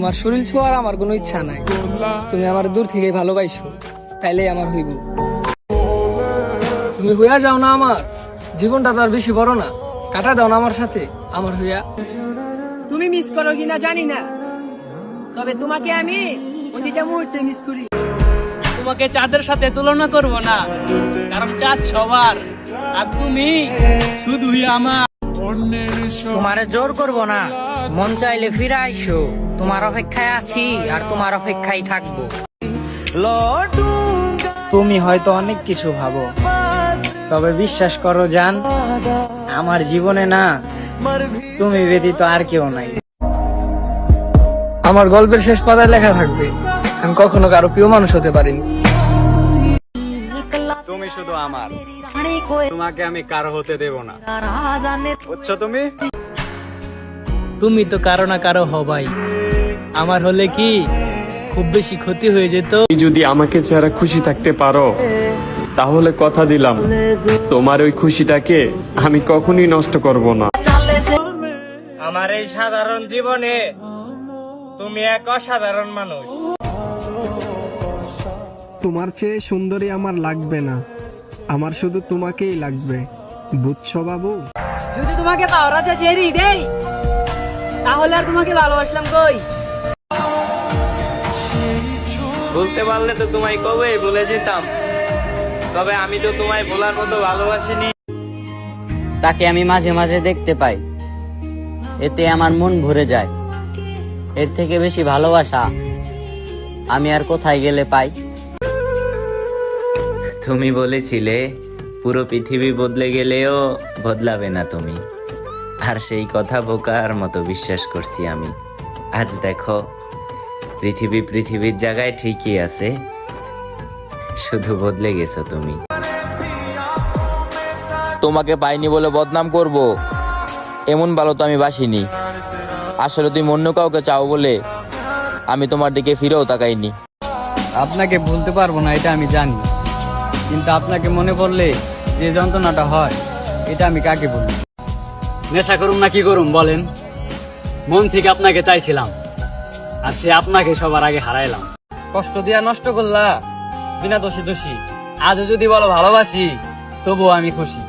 তোমার শরীর ছোঁয়ার আমার কোনো ইচ্ছা নাই। তুমি আমার দূর থেকে ভালোবাসো তাইলেই আমার হইব। তুমি হইয়া যাও না আমার জীবনটা তো আর বেশি বড় না। কাটা দাও না আমার সাথে আমার হইয়া। তুমি মিস করো কিনা জানি না। তবে তোমাকে আমি প্রতিটা মুহূর্তে মিস করি। তোমাকে চাঁদের সাথে তুলনা করব না কারণ চাঁদ সবার। আর তুমি শুধুই আমার। তোমারে জোর করব না। মন চাইলে ফিরে আইসো। তোমার অপেক্ষায় আছি আর তোমার অপেক্ষায় থাকব। তুমি হয়তো অনেক কিছু ভাবো। তবে বিশ্বাস করো জান আমার জীবনে না তুমি ব্যতীত আর কেউ নাই। আমার গল্পের শেষ পাতায় লেখা থাকবে আমি কখনো কারও প্রিয় মানুষ হতে পারিনি। তুমি শুধু আমার। তোমাকে আমি কারও হতে দেব না। বুঝছ তুমি? তুমি তো কারও না কারও হবাই। আমার হলে কি খুব বেশি ক্ষতি হয়ে যেত? যদি আমাকে ছাড়া খুশি থাকতে পারো তাহলে কথা দিলাম। তোমার ওই খুশিটাকে আমি কখনই নষ্ট করব না। আমার এই সাধারণ জীবনে তুমি এক অসাধারণ মানুষ। তোমার চেয়ে সুন্দরী আমার লাগবে না। আমার শুধু তোমাকেই লাগবে বুঝছ বাবু? যদি তোমাকে পাওয়ার আছে ছেড়েই দেই। তাহলে আর তোমাকে ভালোবাসলাম কই? বলতে পারলে তো তোমায় কবে বলে যেতাম। তবে আমি তো তোমায় বলার মতো ভালোবাসিনি। তাকে আমি মাঝে মাঝে দেখতে পাই। এতে আমার মন ভরে যায়। এর থেকে বেশি ভালোবাসা আমি আর কোথায় গেলে পাই? তুমি বলেছিলে পুরো পৃথিবী বদলে গেলেও বদলাবে না তুমি। আর সেই কথা বোকার মতো বিশ্বাস করছি আমি। আজ দেখো পৃথিবী পৃথিবীর জায়গায় ঠিকই আছে। শুধু বদলে গেছো তুমি। তোমাকে পাইনি বলে বদনাম করব। এমন ভালো তো আমি বাসিনি। আসলে তুমি অন্য কাউকে চাও বলে আমি তোমার দিকে ফিরেও তাকাইনি। আপনাকে বলতে পারব না এটা আমি জানি। কিন্তু আপনাকে মনে পড়লে যে যন্ত্রণাটা হয় এটা আমি কাকে বলব? নেশা করুন না কি করুন বলেন? মন থেকে আপনাকে চাইছিলাম আর সে আপনাকে সবার আগে হারাইলাম। কষ্ট দিয়া নষ্ট করলা বিনা দোষী দোষী। আজও যদি বলো ভালোবাসি তবুও আমি খুশি।